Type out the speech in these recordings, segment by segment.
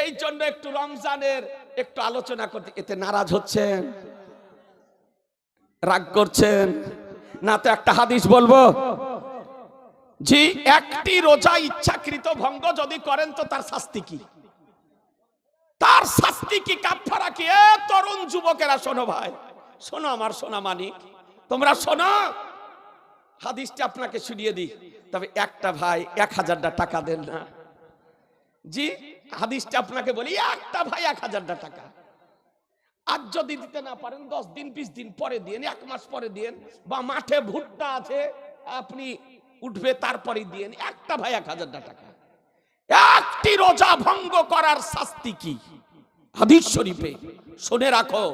এই জন্য একটু রমজানের একটু আলোচনা করতে, এতে নারাজ হচ্ছেন, রাগ করছেন। না তো একটা হাদিস বলব? জি, একটি রোজা ইচ্ছাকৃত ভঙ্গ যদি করেন তো তার শাস্তি কি? তার শাস্তি কি কাফারা কি? তরুণ যুবকেরা শোনো ভাই, শোনো আমার সোনা মানিক, তোমরা শোনো। হাদিসটা আপনাকে শুনিয়ে দিই, তবে একটা ভাই এক হাজারটা টাকা দেন না। জি হাদিসটা আপনাকে বলি, একটা ভাই এক হাজারটা টাকা। আর যদি দিতে না পারেন, দশ দিন, বিশ দিন পরে দিন এক মাস পরে দিন বা মাঠে ভুট্টা আছে, আপনি উঠবে তারপরে দিন একটা ভাই এক হাজারটা টাকা। একটি রোজা ভঙ্গ করার শাস্তি কি? হাদিস শরীফে, শুনে রাখো,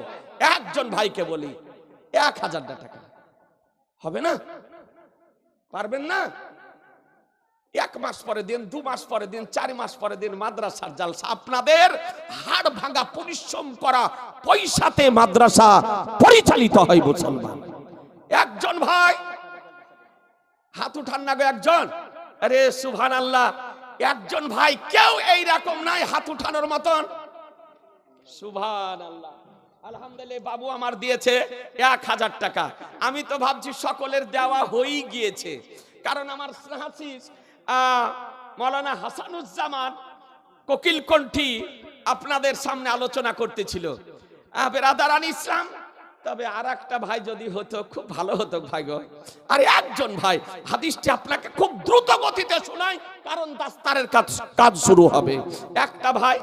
একজন ভাইকে বলি, এক হাজারটা টাকা। হবে না? পারবেন না? এক মাস পরে দিন, দু মাস পরে দিন, চার মাস পরে দিন মাদ্রাসার জালসা। আপনাদের হাড় ভাঙা পরিশ্রম করা পয়সাতে মাদ্রাসা পরিচালিত হয় মুসলমান। একজন ভাই, হাত উঠান না গো একজন। আরে সুভান আল্লাহ একজন ভাই কেউ এই রকম নাই হাত উঠানোর মতন। সুভান আল্লাহ আলহামদুলিল্লাহ, বাবু আমার দিয়েছে এক হাজার টাকা। আমি তো ভাবছি সকলের দেওয়া হয়েই গিয়েছে। কারণ আমার স্নেহাশিস মৌলানা হাসানুজ্জামান কোকিল কণ্ঠী আপনাদের সামনে আলোচনা করতেছিল। ইসলাম, তবে আর একটা ভাই যদি হতো, খুব ভালো হতো ভাই গো। আরে একজন ভাই, হাদিসটি আপনাকে খুব দ্রুত গতিতে শোনাই কারণ দাস্তারের কাজ কাজ শুরু হবে। একটা ভাই,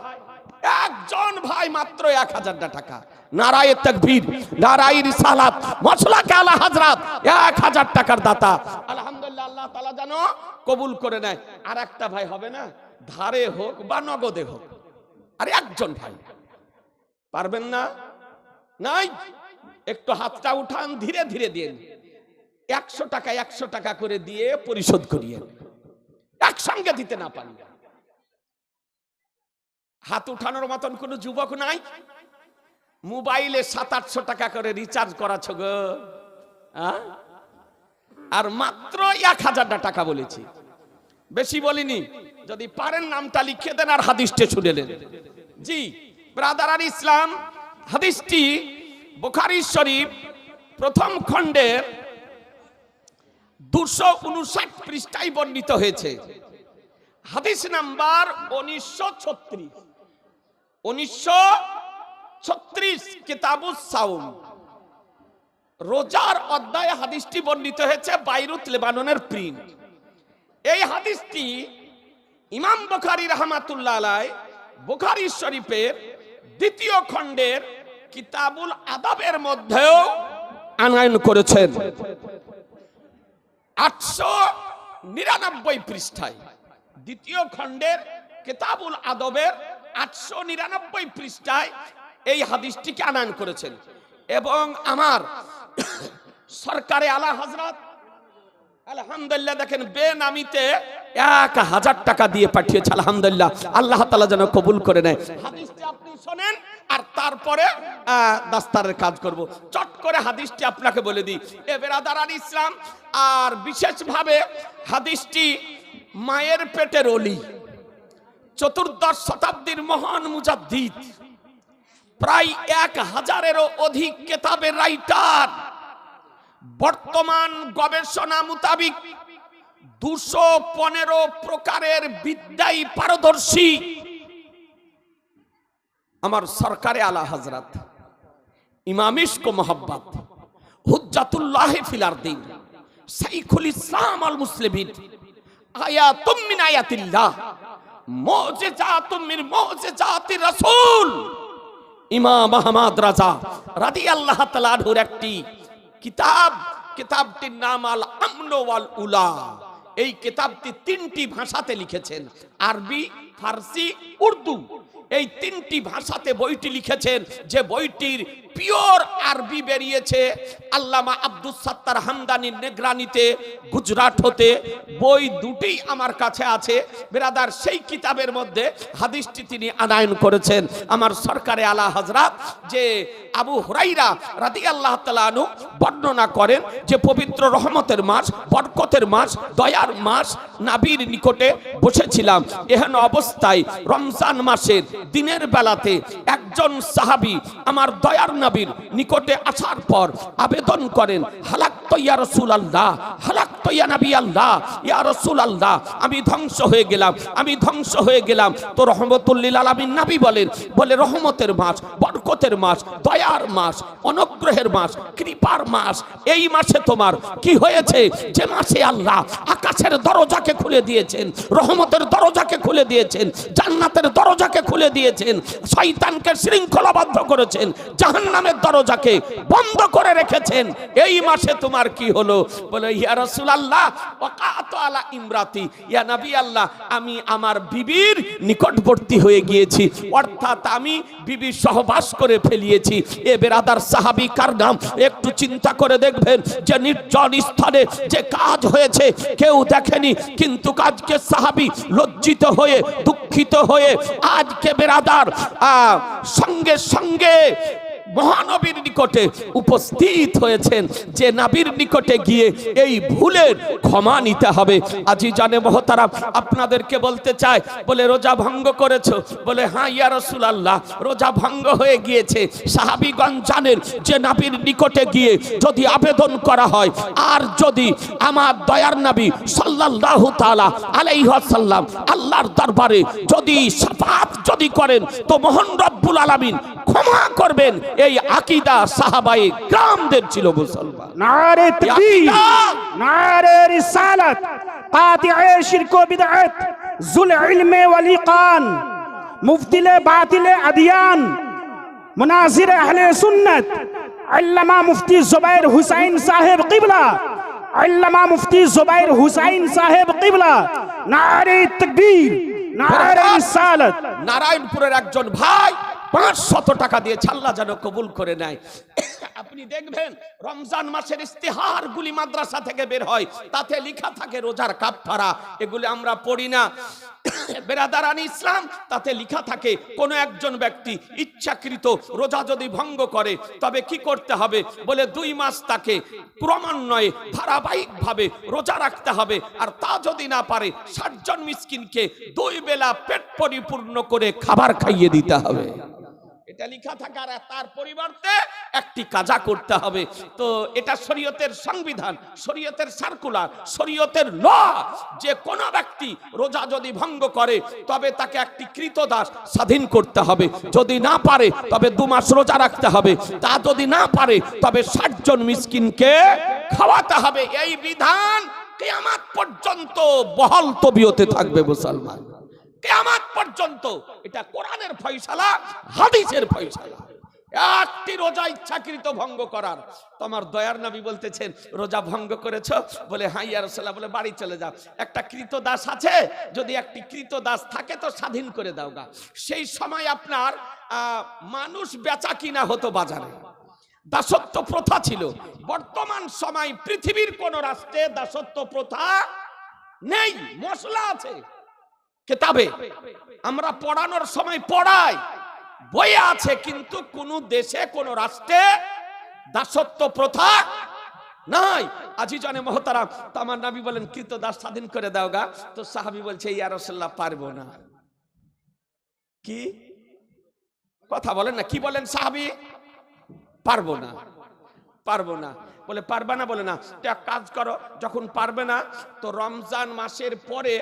একজন ভাই মাত্র এক হাজারটা টাকা। নারায় তকবীর, নারায় রিসালাত মশলা আলা হাজরাত এক হাজার টাকার দাতা। আলহামদুলিল্লাহ, আল্লাহ তালা জানো কবুল করে নেয়। আর একটা ভাই হবে না, ধারে হোক বা নগদে হোক। আর একজন ভাই। পারবেন না? নাই? একটু হাতটা উঠান, ধীরে ধীরে দিন একশো টাকা একশো টাকা করে দিয়ে পরিশোধ করিয়ে এক একসঙ্গে দিতে না পারি হাত উঠানোর মতন কোন যুবক নাই? মোবাইলে সাত আটশো টাকা করে রিচার্জ করাছ গো? আর মাত্র এক হাজারটা টাকা বলেছি। বেশি বলিনি, যদি পারেন নামটা লিখে দেন আর হাদিসটি শুনে নেন। জি, ব্রাদার আর ইসলাম, হাদিসটি বুখারী শরীফ, প্রথম খণ্ডের দুশো উনষাট পৃষ্ঠায় বর্ণিত হয়েছে। হাদিস নাম্বার উনিশশো ছত্রিশ। উনিশশো ছত্রিশ কিতাবুস সাউম রোজার অধ্যায়ে হাদিসটি বর্ণিত হয়েছে বাইরুত লেবাননের প্রিন্ট। এই হাদিসটি ইমাম বুখারি রহমাতুল্লাহ বুখারি শরীফের দ্বিতীয় খণ্ডের কিতাবুল আদাবের মধ্যেও আনয়ন করেছেন। আটশো নিরানব্বই পৃষ্ঠায়। দ্বিতীয় খণ্ডের কিতাবুল আদবের আটশো নিরানব্বই পৃষ্ঠায় এই হাদিসটিকে আনয়ন করেছেন। এবং আমার সরকারে আলা হজরত আলহামদুলিল্লাহ দেখেন, বেনামিতে এক হাজার টাকা দিয়ে পাঠিয়েছে, আলহামদুলিল্লাহ। আল্লাহ তালা যেন কবুল করে নেয়। হাদিসটি আপনি শোনেন, আর তারপরে দাস্তারের কাজ করব। চট করে হাদিসটি আপনাকে বলে দিই। এ বেরাদারান ইসলাম, আর বিশেষভাবে হাদিসটি মায়ের পেটের অলি, চতুর্দশ শতাব্দীর মহান মুজাদ্দিদ। প্রায় এক হাজারেরও অধিক কেতাবের রাইটার। বর্তমান গবেষণা মোতাবিক দুশো পনেরো প্রকারের বিদ্যায় পারদর্শী আমার সরকারে আলা হজরত ইমামিশক মোহাব্বত হুজ্জাতুল্লাহ ফিলার দিন সাইখুল ইসলাম আল মুসলিমিন, আয়াতুম মিন আয়াতিল্লাহ, মুজিজাতুম মিন মুজিজাতি রাসূল। ইমাম আহমদ রাজা রাদি আল্লাহ তালাহুর একটি কিতাব, কিতাবটির নাম আল আমনোয়াল উলা। এই কিতাবটি তিনটি ভাষাতে লিখেছেন, আরবি, ফার্সি, উর্দু। এই তিনটি ভাষাতে বইটি লিখেছেন, যে বইটির পিওর আরবি বেরিয়েছে। আল্লামা আব্দুস সাত্তার হামদানির নেগ্রানিতে গুজরাট হতে বই দুটি আমার কাছে আছে। বেরাদার, সেই কিতাবের মধ্যে হাদিসটি তিনি আনায়ন করেছেন। আমার সরকারে আলা হজরত যে আবু হুরাইরা রাদি আল্লাহ তালু বর্ণনা করেন যে পবিত্র রহমতের মাস, বরকতের মাস, দয়ার মাস নাবির নিকটে বসেছিলাম। এহেন অবস্থায় রমজান মাসের দিনের বেলাতে একজন সাহাবি আমার দয়ার নবীর নিকটে আসার পর আবেদন করেন, হালাক তৈয়া রসুল আল্লাহ হালাক তৈয়া নবী আল্লাহ ইয়া রসুল আল্লাহ আমি ধ্বংস হয়ে গেলাম, আমি ধ্বংস হয়ে গেলাম। তো রহমতুল্লিল আলমিন নাবি বলেন, বলে রহমতের মাস, বরকতের মাস, দয়ার মাস, অনুগ্রহের মাস, কৃপার মাস, এই মাসে তোমার কি হয়েছে? যে মাসে আল্লাহ আকাশের দরজাকে খুলে দিয়েছেন, রহমতের দরজাকে খুলে দিয়েছেন, জান্নাতের দরজাকে খুলে দিয়েছেন, শয়তানকে শৃঙ্খলাবদ্ধ করেছেন জাহান্নামের দরজাকে বন্ধ করে রেখেছেন। এই মাসে তোমার কি হলো? বলে, ইয়া রাসূলুল্লাহ ওয়াকাত আলা ইমরাতি। ইয়া নবী আল্লাহ আমি আমার বিবির নিকটবর্তী হয়ে গিয়েছি। অর্থাৎ আমি বিবির সহবাস করে ফেলিয়েছি। এ বেরাদার সাহাবী কার নাম? একটু চিন্তা করে দেখবেন যে নির্জন স্থানে যে কাজ হয়েছে, কেউ দেখেনি, কিন্তু কাজকে সাহাবী লজ্জিত হয়ে, দুঃখিত হয়ে, আজকে বেরাদার সঙ্গে সঙ্গে মহানবীর নিকটে উপস্থিত হয়েছেন যে নাবির নিকটে গিয়ে এই ভুলের ক্ষমা নিতে হবে। আজি জানে মহতারা আপনাদেরকে বলতে চায় বলে রোজা ভঙ্গ করেছ? বলে হ্যাঁ ইয়া রসুল আল্লাহ রোজা ভঙ্গ হয়ে গিয়েছে। সাহাবিগঞ্জ জানেন যে নাবির নিকটে গিয়ে যদি আবেদন করা হয়, আর যদি আমার দয়ার নবী সাল্লাল্লাহু তাআলা আলাইহি ওয়াসাল্লাম আল্লাহর দরবারে যদি সাফাত যদি করেন, তো মোহন রব্বুল আলামিন ক্ষমা করবেন। এই আকিদা সাহাবাই গ্রামদের ছিল মুসলমান। নারে তকবীর নারে রিসালাত কাতিআ শিরক ও বিদআত জুল ইলমে ওয়াল ইকান মুফতিলে বাতিলে আদিয়ান মুনাজির আহলে সুন্নাত আল্লামা মুফতি জুবাইর হুসাইন সাহেব কিবলা আল্লামা মুফতি জুবাইর হুসাইন সাহেব কিবলা নারে তাকবীর নারে রিসালাত। নারায়ণপুরের একজন ভাই পাঁচশত টাকা দিয়ে ছাল্লা যেন কবুল করে নেয়। আপনি দেখবেন রমজান মাসের ইস্তেহার গুলি মাদ্রাসা থেকে বের হয়, তাতে লেখা থাকে রোজার কাপফারা এগুলি আমরা পড়ি না। বেরাদারানি ইসলাম, তাতে লেখা থাকে, কোন একজন ব্যক্তি ইচ্ছাকৃত রোজা যদি ভঙ্গ করে, তবে কি করতে হবে? বলে দুই মাস তাকে ক্রমান্বয়ে ধারাবাহিকভাবে রোজা রাখতে হবে, আর তা যদি না পারে ষাটজন মিসকিনকে দুই বেলা পেট পরিপূর্ণ করে খাবার খাইয়ে দিতে হবে। এটা লেখা থাকার তার পরিবর্তে একটি কাজা করতে হবে। তো এটা শরীয়তের সংবিধান, শরীয়তের সার্কুলার, শরীয়তের ল। যে কোন ব্যক্তি রোজা যদি ভঙ্গ করে, তবে তাকে একটি কৃতদাস স্বাধীন করতে হবে। যদি না পারে, তবে দু মাস রোজা রাখতে হবে। তা যদি না পারে, তবে ষাট জন মিসকিনকে খাওয়াতে হবে। এই বিধান কেয়ামাত পর্যন্ত বহল তবিয়তে থাকবে মুসলমান। কেয়ামাত পর্যন্ত। এটা কোরআনের ফয়সালা, হাদিসের ফয়সালা। একটি রোজা ইচ্ছাকৃত ভঙ্গ করার। তোমার দয়ার নবী বলতেছেন, রোজা ভঙ্গ করেছ? বলে হ্যাঁ ইয়া বলে, বাড়ি চলে যাও। একটা কৃত দাস আছে, যদি একটি কৃত দাস থাকে তো স্বাধীন করে দাও গা। সেই সময় আপনার মানুষ বেচা কিনা হতো বাজারে। দাসত্ব প্রথা ছিল। বর্তমান সময় পৃথিবীর কোন রাষ্ট্রে দাসত্ব প্রথা নেই, মশলা আছে। কেতাবে। আমরা পড়ানোর সময় পড়াই। বই আছে, কিন্তু কোন দেশে, কোন রাষ্ট্রে দাসত্ব প্রথা নাই। আজি জানে মহতারা তো আমার নবী বলেন কৃত দাস স্বাধীন করে দাও গা। তো সাহাবি বলছে, ইয়া রাসূলুল্লাহ, পারব না। কি? কথা বলেন না, কি বলেন সাহাবি? পারব না পারব না। বলে, পারবে না? বলে, না। এক কাজ করো, যখন পারবে না, তো রমজান মাসের পরে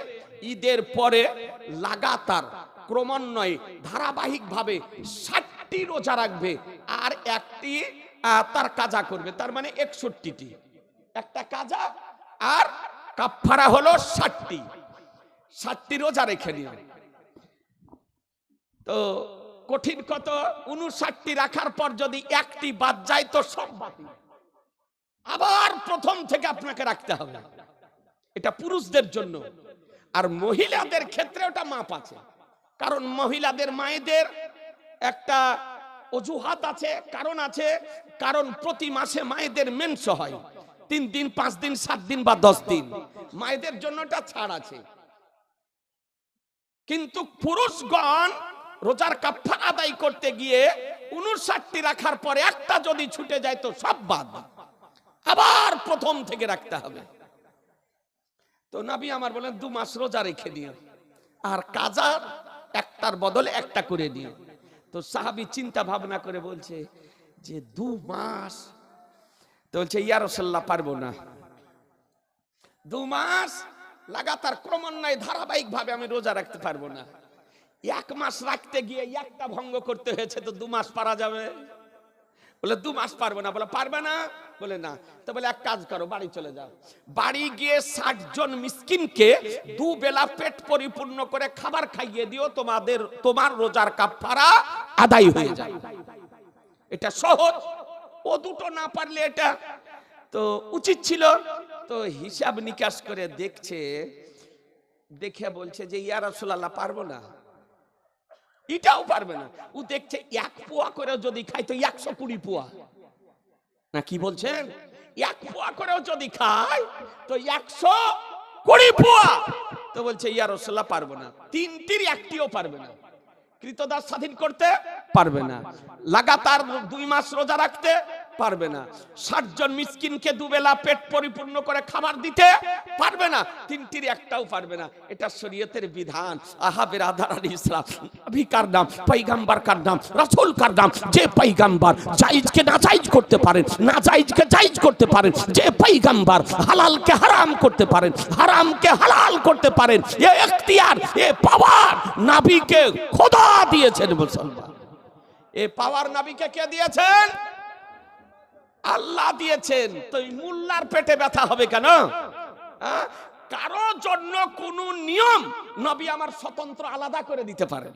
ঈদের পরে লাগাতার, ক্রমান্বয়ে, ধারাবাহিকভাবে ষাটটি রোজা রাখবে। আর একটি তার কাজা করবে। তার মানে একষট্টিটি। একটা কাজা আর কাফারা হলো ষাটটি। ষাটটি রোজা রেখে নিও তো কঠিন কত? উনষাটটি রাখার পর যদি একটি বাদ যায় তো সব বাতিল আবার প্রথম থেকে আপনাকে রাখতে হবে। এটা পুরুষদের জন্য। আর মহিলাদের ক্ষেত্রে ওটা মাপ আছে। কারণ মহিলাদের, মায়েদের একটা অজুহাত আছে, কারণ আছে, কারণ প্রতি মাসে মায়েদের মেন্স হয়। তিন দিন, পাঁচ দিন, সাত দিন বা দশ দিন। মায়েদের জন্য এটা ছাড় আছে। কিন্তু পুরুষগণ রোজার কাফার আদায় করতে গিয়ে উনষাটটি রাখার পরে একটা যদি ছুটে যায় তো সব বাদ। আবার প্রথম থেকে রাখতে হবে। তো নাবি আমার বলেন, দু মাস রোজা রেখে দিও আর কাজার একটার বদলে একটা করে দিও। তো সাহাবি চিন্তা ভাবনা করে বলছে যে, দু মাস? তো বলছে ইয়ারসাল্লাহ পারব না। দু মাস? লাগাতার ক্রমান্বয়ে ধারাবাহিক ভাবে আমি রোজা রাখতে পারব না। এক মাস রাখতে গিয়ে একটা ভঙ্গ করতে হয়েছে, তো দু মাস পারা যাবে? বলে, দু মাস পারব না। বলে, পারবে না? বলে, না, তো বলে এক কাজ করো, বাড়ি চলে যাও। বাড়ি গিয়ে ষাট জন মিসকিনকে দু বেলা পেট পরিপূর্ণ করে খাবার খাইয়ে দিও, তোমাদের, তোমার রোজার কাপড়া আদায় হয়ে যায়। এটা সহজ। ও দুটো না পারলে এটা তো উচিত ছিল। তো হিসাব নিকাশ করে দেখছে, দেখে বলছে যে, ইয়া রাসূলুল্লাহ, পারব না। এটাও পারবে না। ও দেখছে, এক পোয়া করে যদি খাই তো একশো কুড়ি পোয়া। না কি বলছেন এক পোয়া করেও যদি খাই তো একশো কুড়ি পোয়া। তো বলছে ইয়া রসোল্লা পারব না। তিনটির একটিও পারবে না। কৃতদাস স্বাধীন করতে পারবে না। লাগাতার দুই মাস রোজা রাখতে পারবে না। ষাট জন মিসকিনকে দুবেলা পেট পরিপূর্ণ করে খাবার দিতে পারবে না, তিনটির একটাও পারবে না। এটা শরীয়তের বিধান। আহাবের আধার ইসলাম, নবী কার নাম পৈগাম্বার কার নাম, রাসূল কার নাম, যে পৈগাম্বার জায়েজকে না জায়েজ করতে পারেন না জায়েজকে জায়েজ করতে পারেন, যে পৈগাম্বার হালালকে হারাম করতে পারেন, হারামকে হালাল করতে পারেন, এ এখতিয়ার, এ পাওয়ার নাবিকে খোদা দিয়েছেন মুসলমান। এ পাওয়ার নাবিকে কে দিয়েছেন? আল্লাহ দিয়েছেন। তো মুল্লার পেটে ব্যথা হবে কেন? কারও জন্য কোন নিয়ম নবী আমার স্বতন্ত্র আলাদা করে দিতে পারে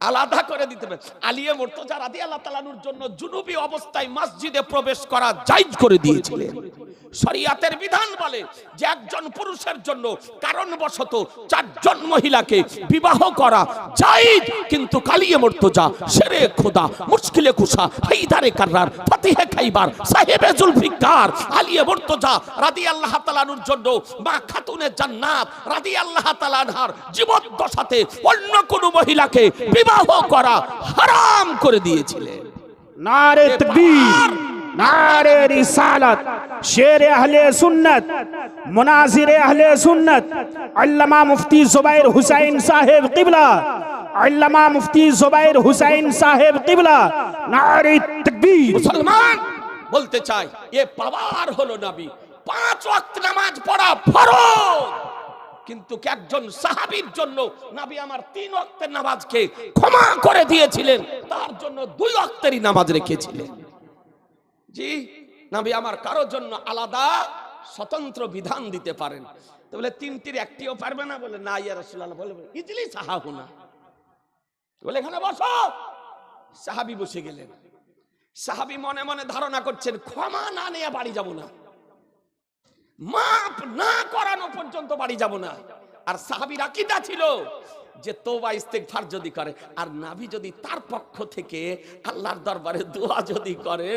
আলাদা করে দিতে পারে। আলিয়ে মোর্তজা রাদি আল্লাহ তালানুর জন্য জুনুবি অবস্থায় মসজিদে প্রবেশ করা জায়েজ করে দিয়েছিলেন। শরিয়াতের বিধান বলে যে একজন পুরুষের জন্য কারণবশত চারজন মহিলাকে বিবাহ করা জায়েজ কিন্তু কালিয়ে মর্তজা সেরে খোদা মুশকিলে কুসা হাইদারে কাররার ফাতিহে খাইবার সাহেবে জুলফিকার আলিয়ে মর্তজা রাদি আল্লাহ তালানুর জন্য মা খাতুনের জান্নাত রাদি আল্লাহ তালানহার দশাতে অন্য কোন মহিলাকে বিবাহ করা হারাম করে দিয়েছিলেন। নারে তকবীর নারে রিসালাত। শের আহলে সুন্নত মুনাজির আহলে সুন্নত, আল্লামা মুফতি জুবাইর হুসাইন সাহেব কিবলা, আল্লামা মুফতি জুবাইর হুসাইন সাহেব কিবলা, নারী তাকবীর। মুসলমান বলতে চাই, এ পাওয়ার হলো নবী। পাঁচ ওয়াক্ত নামাজ পড়া ফরজ। কিন্তু একজন সাহাবির জন্য নাবি আমার তিন অক্তের নামাজকে ক্ষমা করে দিয়েছিলেন, তার জন্য দুই অক্তেরই নামাজ রেখেছিলেন। জি? নবী আমার কারোর জন্য আলাদা স্বতন্ত্র বিধান দিতে পারেন। তো বলে, তিনটির একটিও পারবে না? বলে, না, ইয়া রাসূলুল্লাহ। বলে ইজলি সাহাহুনা বলে, এখানে বসো। সাহাবী বসে গেলেন। সাহাবি মনে মনে ধারণা করছেন, ক্ষমা না নিয়ে বাড়ি যাব না। মাপ না করানো পর্যন্ত বাড়ি যাব না। আর সাহাবির আকিদা ছিল যে তোবা ইস্তেকফার যদি করে, আর নাভি যদি তার পক্ষ থেকে আল্লাহর দরবারে দোয়া যদি করে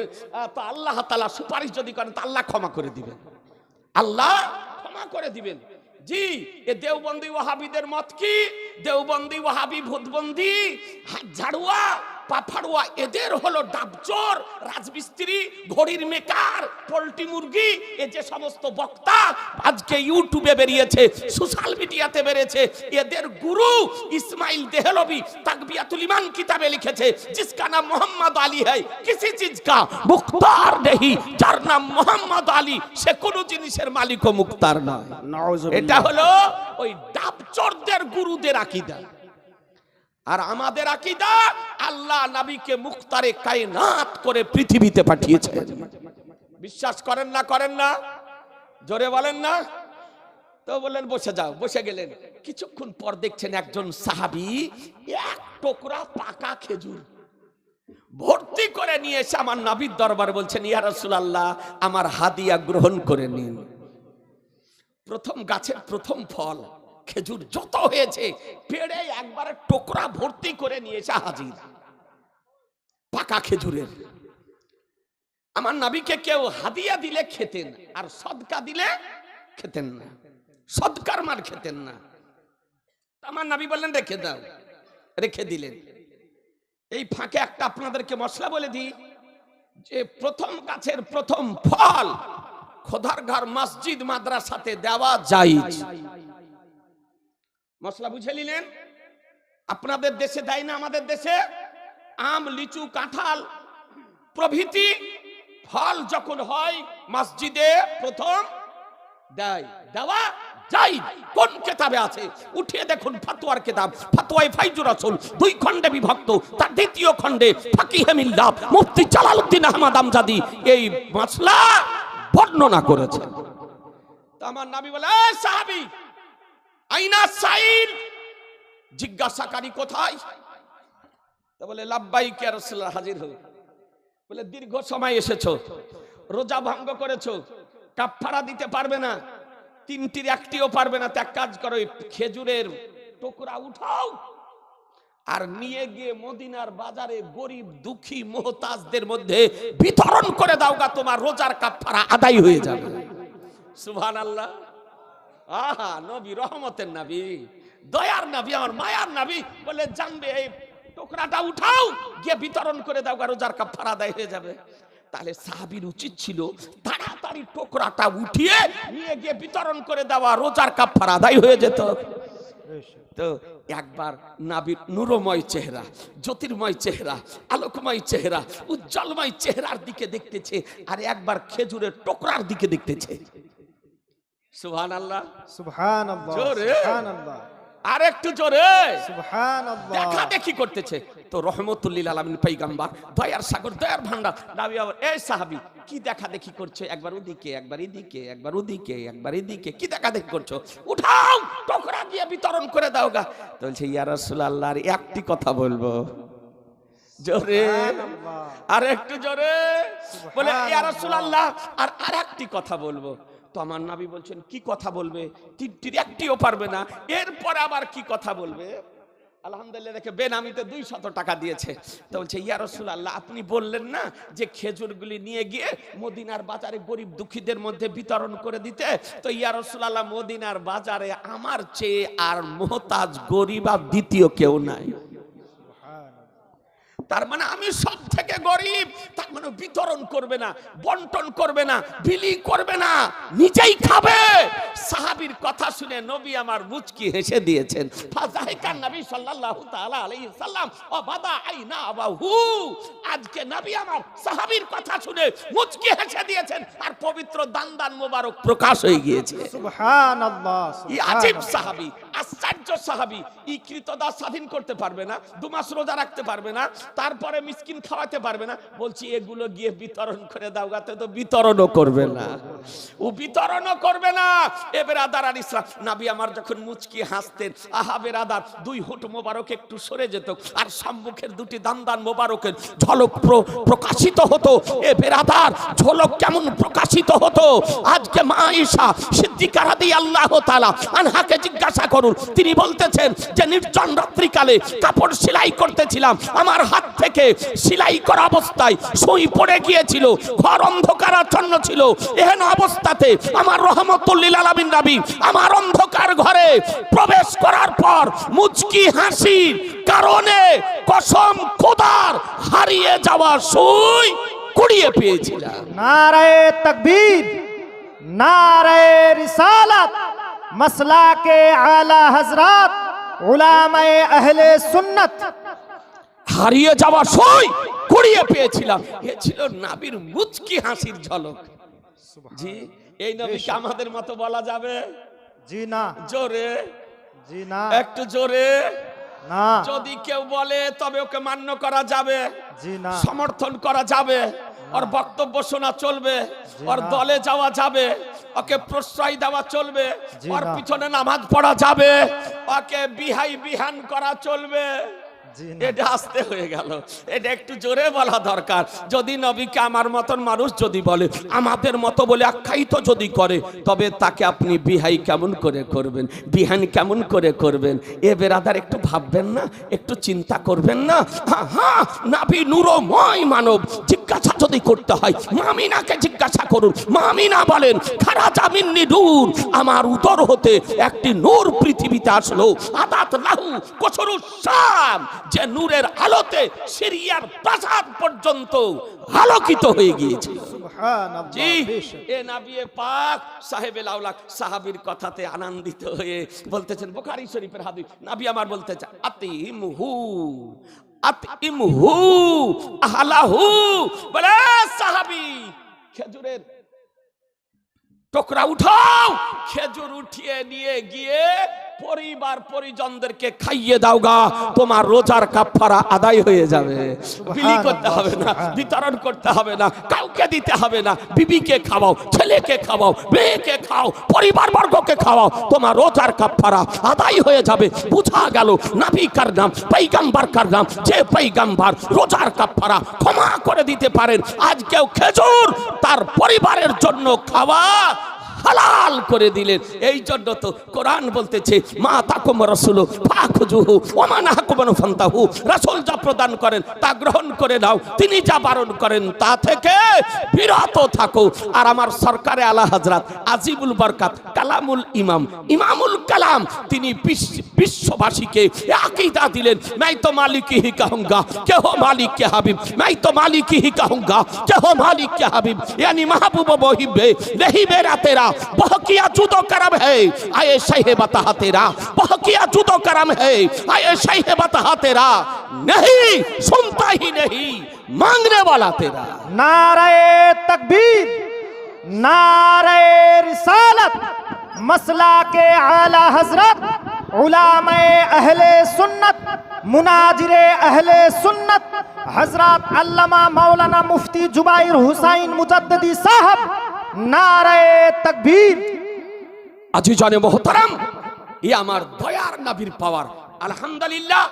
তো আল্লাহ তালা সুপারিশ যদি করেন, তা আল্লাহ ক্ষমা করে দিবেন। আল্লাহ ক্ষমা করে দিবেন। জি, এ দেওবন্দি ওয়াহাবিদের মত কি? দেওবন্দি ওয়াহাবি ভূতবন্দি, হাত ঝাড়ুয়া পাফাড়ুয়া এদের হলো ডাবচোর রাজমিস্ত্রি ঘড়ির মেকার পোল্ট্রি মুরগি এ যে সমস্ত বক্তা আজকে ইউটিউবে বেরিয়েছে সোশ্যাল মিডিয়াতে বেরিয়েছে এদের গুরু ইসমাইল দেহলবি তাকবিয়াতুল ইমান কিতাবে লিখেছে জিসকা নাম মোহাম্মদ আলী है किसी चीज का मुख्तार नहीं যার নাম মোহাম্মদ আলী সে কোন জিনিসের মালিক ও মুক্তার নয় এটা হলো ওই ডাবচরদের গুরুদের আকীদা আর আমাদের আকিদা আল্লাহ নবীকে মুক্তারে কায়নাত করে পৃথিবীতে পাঠিয়েছে। বিশ্বাস করেন না করেন না? জোরে বলেন না? তো বললেন, বসে যাও, বসে গেলেন। কিছুক্ষণ পর দেখছেন একজন সাহাবি এক টুকরা পাকা খেজুর ভর্তি করে নিয়ে এসে আমার নাবির দরবার বলছেন, ইয়া রাসূলুল্লাহ, আমার হাদিয়া গ্রহণ করে নিন। প্রথম গাছের প্রথম ফল খেজুর যত হয়েছে, পেড়ে একবারে টোকরা ভর্তি করে নিয়েছে হাজির। পাকা খেজুরের। আমার নাবিকে কেউ হাদিয়া দিলে খেতেন, আর সদকা দিলে খেতেন না। সদকার মার খেতেন না। আমার নাবি বললেন, রেখে দাও। রেখে দিলেন। এই ফাঁকে একটা আপনাদেরকে মশলা বলে দিই, যে প্রথম গাছের প্রথম ফল খোদার ঘর মসজিদ মাদ্রাসাতে দেওয়া যায় মশলা বুঝে নিলেন? আপনাদের দেশে দেয় না, আমাদের দেশে আম, লিচু, কাঁঠাল, প্রভৃতি ফল যখন হয়, মসজিদে প্রথম দেয়। দেওয়া যাই কোন কেতাবে আছে? উঠিয়ে দেখুন ফাতোয়ার কেতাব। ফাতোয়াই ফাইজুর রাসূল, দুই খণ্ডে বিভক্ত। তার দ্বিতীয় খণ্ডে ফাকিহে মিল্লাত, মুফতি জালালউদ্দিন আহমদ আমজাদি এই মাসলা বর্ণনা করেছেন। তা আমার নবী বলে, "এই সাহাবী আইনা সাইল। জিজ্ঞাসাকারী কোথায়? তা বলে, লাব্বাই কে হাজির হল বলে, দীর্ঘ সময় এসেছ, রোজা ভঙ্গ করেছ কাফারা দিতে পারবে না, তিনটির একটিও পারবে না, তো এক কাজ করো খেজুরের টুকরা উঠাও। আর নিয়ে গিয়ে মদিনার বাজারে গরিব, দুঃখী, মোহতাজদের মধ্যে বিতরণ করে দাও গা, তোমার রোজার কাফারা আদায় হয়ে যাবে। সুবহান আল্লাহ আহা, নবী, রহমতের নবী, দয়ার নবী, আমার মায়ার নবী বলে জানবে, এই টুকরাটা উঠাও, গিয়ে বিতরণ করে দাও গা রোজার কাফারা আদায় হয়ে যাবে। তাহলে সাহাবীর উচিত ছিল তাড়াতাড়ি টুকরাটা উঠিয়ে নিয়ে গিয়ে বিতরণ করে দেওয়া, রোজার কাফারা আদায় হয়ে যেত। তো একবার নাবির নুরময় চেহারা, জ্যোতির্ময় চেহারা, আলোকময় চেহারা, উজ্জ্বলময় চেহারার দিকে দেখতেছে, আর একবার খেজুরের টোকরার দিকে দেখতেছে। সুবহান আল্লাহ। সুবহান আর একটু জোরে। দেখা দেখি করতেছে। তো রহমতুল্লিল আলমিন পাইগাম্বার দয়ার সাগর দয়ার ভান্ডার নাবি আবার এই সাহাবি কি দেখা দেখি করছে? একবার ওদিকে একবার এদিকে একবার ওদিকে একবার এদিকে কি দেখা দেখি করছ? উঠাও টকরা দিয়ে বিতরণ করে দাও গা। তো বলছে একটি কথা বলব। জোরে। আর একটু জোরে। বলে আর আর একটি কথা বলব। তো আমার নাবি বলছেন কি কথা বলবে? তিনটির একটিও পারবে না। এরপর আবার কি কথা বলবে? আলহামদুলিল্লাহ দেখে বেনামিতে দুই শত টাকা দিয়েছে। তো বলছে ইয়া রাসূলুল্লাহ আপনি বললেন না যে খেজুরগুলি নিয়ে গিয়ে মদিনার বাজারে গরিব দুঃখীদের মধ্যে বিতরণ করে দিতে? তো ইয়া রাসূলুল্লাহ মদিনার বাজারে আমার চেয়ে আর মোহতাজ গরিব আর দ্বিতীয় কেউ নাই। তার মানে আমি সব থেকে গরিব। মানে বিতরণ করবে না বন্টন করবে না বিলি করবে না নিজেই খাবে। সাহাবীর কথা শুনে নবী আমার মুচকি হেসে দিয়েছেন। ফাজাহিকান নবী সাল্লাল্লাহু তাআলা আলাইহি সাল্লাম ও বাদা আইনা আবাহু। আজকে নবী আমার সাহাবীর কথা শুনে মুচকি হেসে দিয়েছেন আর পবিত্র দান দান মোবারক প্রকাশ হয়ে গিয়েছে। সুবহান আল্লাহ ই আজীব সাহাবি আশ্চর্য সাহাবি। ই কৃতদা স্বাধীন করতে পারবে না দু মাস রোজা রাখতে পারবে না তারপরে মিসকিন খাওয়াতে পারবে না। বলছি এগুলো গিয়ে বিতরণ করে দাও, গাতে তো বিতরণও করবে না। ও বিতরণও করবে না। এ বেরাদার আর ইসলাম, নাবি আমার যখন মুচকি হাসতেন, আহা বেরাদার, দুই হুট মোবারক একটু সরে যেত, আর সম্মুখের দুটি দান মোবারকের ঝলক প্রকাশিত হতো। এ বেরাদার, ঝলক কেমন প্রকাশিত হতো? আজকে মা ঈশা সিদ্দিকা রাদি আল্লাহ তাআলা আনহাকে জিজ্ঞাসা করুন, তিনি বলতেছেন যে নির্জন রাত্রিকালে কাপড় সেলাই করতেছিলাম, আমার হাত থেকে সেলাই করা অবস্থায় সুই বই পড়ে গিয়েছিল। ঘর অন্ধকারাচ্ছন্ন ছিল। এহেন অবস্থাতে আমার রহমতুল্লিল আলমিন রাবি আমার অন্ধকার ঘরে প্রবেশ করার পর মুচকি হাসির কারণে কসম কোদার হারিয়ে যাওয়া সুই কুড়িয়ে পেয়েছিলাম। নারায় তকবীর নারায় রিসালাত মসলাকে আলা হজরত উলামায়ে আহলে সুন্নত। হারিয়ে যাওয়া সই কুড়িয়ে পেয়েছিলাম। এ ছিল নাবির মুচকি হাসির ঝলক। জি এই নবীকে আমাদের মতো বলা যাবে? জি না। জোরে। জি না। একটু জোরে। না। যদি কেউ বলে তবে ওকে মান্য করা যাবে। জি না। সমর্থন করা যাবে। ওর বক্তব্য শোনা চলবে। ওর দলে যাওয়া যাবে। ওকে প্রশ্রয় দেওয়া চলবে। ওর পিছনে নামাজ পড়া যাবে। ওকে বিহাই বিহান করা চলবে। এটা আসতে হয়ে গেল। এটা একটু জোরে বলা দরকার। যদি নবীকে আমার মতন মানুষ যদি বলে আমাদের মতো বলে আখ্যায়িত যদি করে তবে তাকে আপনি বিহাই কেমন করে করবেন? বিহান কেমন করে করবেন? এ বেরাদার একটু ভাববেন না একটু চিন্তা করবেন না। হ্যাঁ, হ্যাঁ নাভি নুরময় মানব জিজ্ঞাসা যদি করতে হয় মামিনাকে জিজ্ঞাসা করুন। মামিনা বলেন খারা জামিন নিডুর আমার উদর হতে একটি নূর পৃথিবীতে আসলো। আদাত লাহু কসরুসাম যে নূরের আলোতে সিরিয়ার প্রাসাদ পর্যন্ত আলোকিত হয়ে গিয়েছিল সুবহানাল্লাহ জি এ নাবিয়ে পাক সাহেবে লাউলাক সাহাবীর কথাতে আনন্দিত হয়ে বলতেছেন বুখারী শরীফের হাদিস নাবি আমার বলতে চায় আতিমহু আতিমহু আহলাহু। বলে সাহাবী খেজুরের টুকরা উঠাও খেজুর উঠিয়ে নিয়ে গিয়ে পরিবার পরিজনদেরকে খাইয়ে দাও গা তোমার রোজার কাফারা আদায় হয়ে যাবে। বিলি করতে হবে না, বিতরণ করতে হবে না, কাউকে দিতে হবে না, বিবিকে খাওয়াও, ছেলেকে খাওয়াও, মেয়েকে খাও পরিবার বর্গকে খাওয়াও, তোমার রোজার কাফারা আদায় হয়ে যাবে। বুঝা গেল নাবিকার নাম, পৈগাম্বার কার নাম, যে পৈগাম্বার রোজার কাফারা ক্ষমা করে দিতে পারেন। আজকেও খেজুর তার পরিবারের জন্য খাওয়া হালাল করে দিলেন। এই জন্য তো কোরআন বলতেছে, মা তাকুম রসুল ফাখুজুহু ওমান হাকুমান ফান্তাহু। রাসূল যা প্রদান করেন, তা গ্রহণ করে নাও। তিনি যা বারণ করেন, তা থেকে বিরত থাকো। আর আমার সরকারে আলা হাজরাত আজিবুল বরকাত, কালামুল ইমাম, ইমামুল কালাম, তিনি বিশ্ব- বিশ্ববাসীকে এ আকীদা দিলেন मैं तो मालिक ही कहूंगा के हो मालिक के हबीब मैं तो मालिक ही कहूंगा के हो मालिक के हबीब यानी महबूब मोहिब है नहीं मेरा तेरा वह किया जुदो करम है आए सही बता तेरा वह किया जुदो करम है आए सही बता तेरा नहीं सुनता ही नहीं मांगने वाला तेरा नारे तकबीर नारे रिसालत मसला के आला हजरत উলামায়ে আহলে সুন্নত, মুনাজিরে আহলে সুন্নত হজরত আল্লামা মাওলানা মুফতি জুবাইর হুসাইন মুজাদ্দি সাহেব, নারায়ে তকবীর। আজিজানে মোহতারাম, এ আমার দয়ার নাবির পাওয়ার। আলহামদুলিল্লাহ।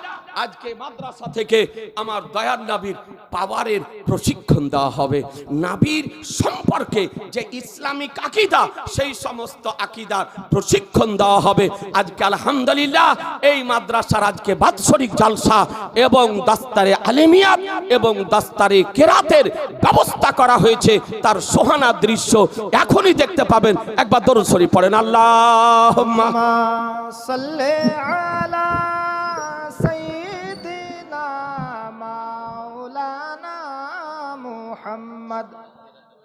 আজকে মাদ্রাসা থেকে আমার দয়ার নাবির পাওয়ারের প্রশিক্ষণ দেওয়া হবে। নাবির সম্পর্কে যে ইসলামিক আকিদা, সেই সমস্ত আকিদার প্রশিক্ষণ দেওয়া হবে। আজকে আলহামদুলিল্লাহ এই মাদ্রাসার আজকে বাৎসরিক জালসা এবং দাস্তারে আলেমিয়াত এবং দাস্তারে কেরাতের ব্যবস্থা করা হয়েছে। তার সোহানা দৃশ্য এখনই দেখতে পাবেন। একবার দরুদ পড়েন আল্লাহ সাল্লে আলা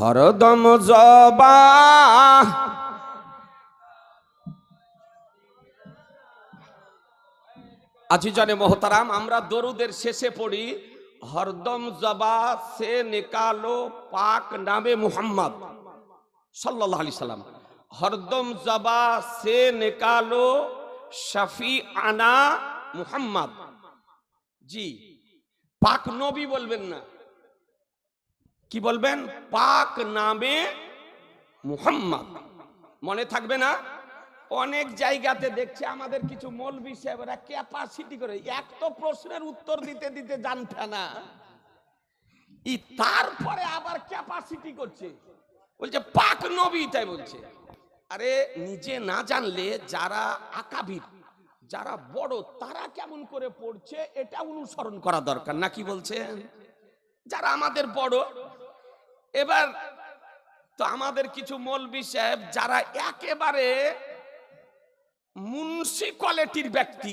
হরদম জবা। আজি জানে মোহতারাম, আমরা দরুদের শেষে পড়ি হরদম জবা সে নিকালো পাক নামে মুহাম্মদ। সাল্লাল্লাহু আলাইহি সাল্লাম হরদম জবা সে নিকালো শফি আনা মুহাম্মদ। জি, পাক নবী বলবেন না। কি বলবেন? পাক নামে মুহাম্মদ। মনে থাকবে না? অনেক জায়গাতে দেখছি আমাদের কিছু মৌলবি সাহেবরা ক্যাপাসিটি করে, এক তো প্রশ্নের উত্তর দিতে দিতে জানতে না। ই তারপরে আবার ক্যাপাসিটি করছে। বলছে, পাক নবী, তাই বলছে। আরে, নিজে না জানলে যারা আকাবির, যারা বড়, তারা কেমন করে পড়ছে, এটা অনুসরণ করা দরকার। নাকি বলছেন যারা আমাদের বড় এবার তো আমাদের কিছু মৌলবি সাহেব যারা একেবারে মুন্সি কোয়ালিটির ব্যক্তি।